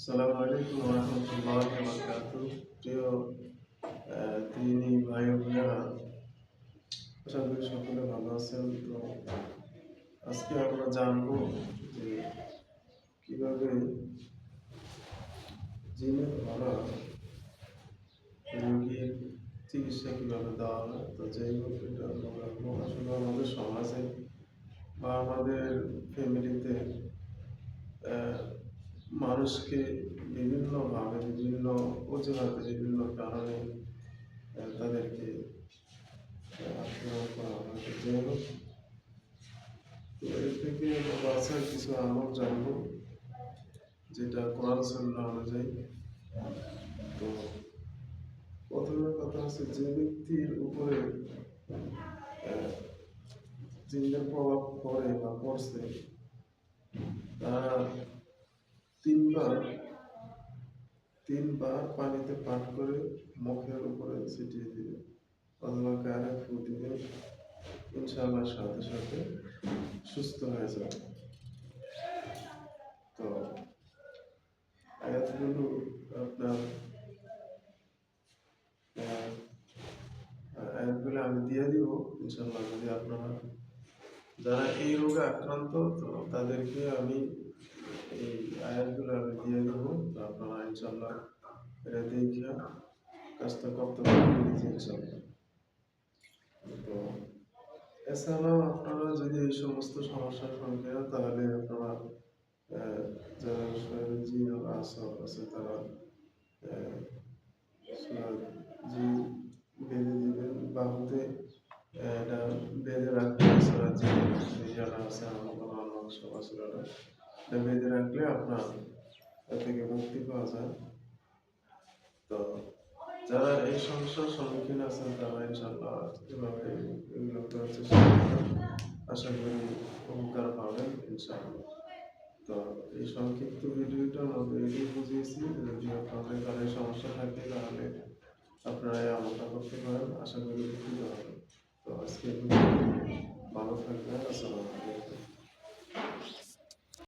আসসালামু আলাইকুম রহমতুল্লাহ বরকাত প্রিয় তিনি ভাই বোনেরা সকলে ভালো আছেন। তো আজকে আমরা জানব যে কীভাবে জিনে ধরা রোগীর চিকিৎসা কীভাবে দেওয়া হয়। তো যাই হোক, এটা আমরা আসলে আমাদের সমাজে বা আমাদের ফ্যামিলিতে মানুষকে বিভিন্নভাবে, বিভিন্ন অজুহাতে, বিভিন্ন কারণে তাদেরকে আক্রমণ করা হয়। তো যাই এর থেকে আমরা কিছু আমল জানব, যেটা কোরআন সন্না অনুযায়ী। তো প্রথমে কথা হচ্ছে যে ব্যক্তির উপরে জিনের প্রভাব পড়ে বা পড়ছে, তারা তিনবার তিনবার পানিতে পান করে মুখের উপরে ছিটিয়ে দিবে। অথবা কানে ফু দিবে ইনশাআল্লাহ সাথে সাথে সুস্থ হয়ে যাবে। তো, আয়াতগুলো আপনার আয়াতগুলো আমি দিয়ে দিব ইনশাল্লাহ যদি আপনারা, যারা এই রোগে আক্রান্ত, তো তাদেরকে আমি এই আয়াতগুলো আমি দিয়ে দেবো তো তো এছাড়াও আপনারা যদি এই সমস্ত সমস্যার সম্মুখীন তাহলে আপনারা যারা শরীরে আসর আছে তারা বেঁধে দিবেন বাহুতে আহ, এটা বেঁধে জিন যারা আছে আমার এটা বেঁধে রাখলে আপনার থেকে মুক্তি পাওয়া যায়। তো যারা এই সমস্যার সম্মুখীন আছেন, তারা ইনশাল্লাহ এভাবে এগুলো আশা করি উপকার পাবেন, ইনশাআল্লাহ। তো এই সংক্ষিপ্ত ভিডিওটা এটি বুঝিয়েছি, যদি আপনাদের কারও সমস্যা থাকে, তাহলে আপনারা আমলটা করতে পারেন। আশা করি উপকৃত হবেন। তো আজকে ভালো থাকবেন। আসসালামু আলাইকুম।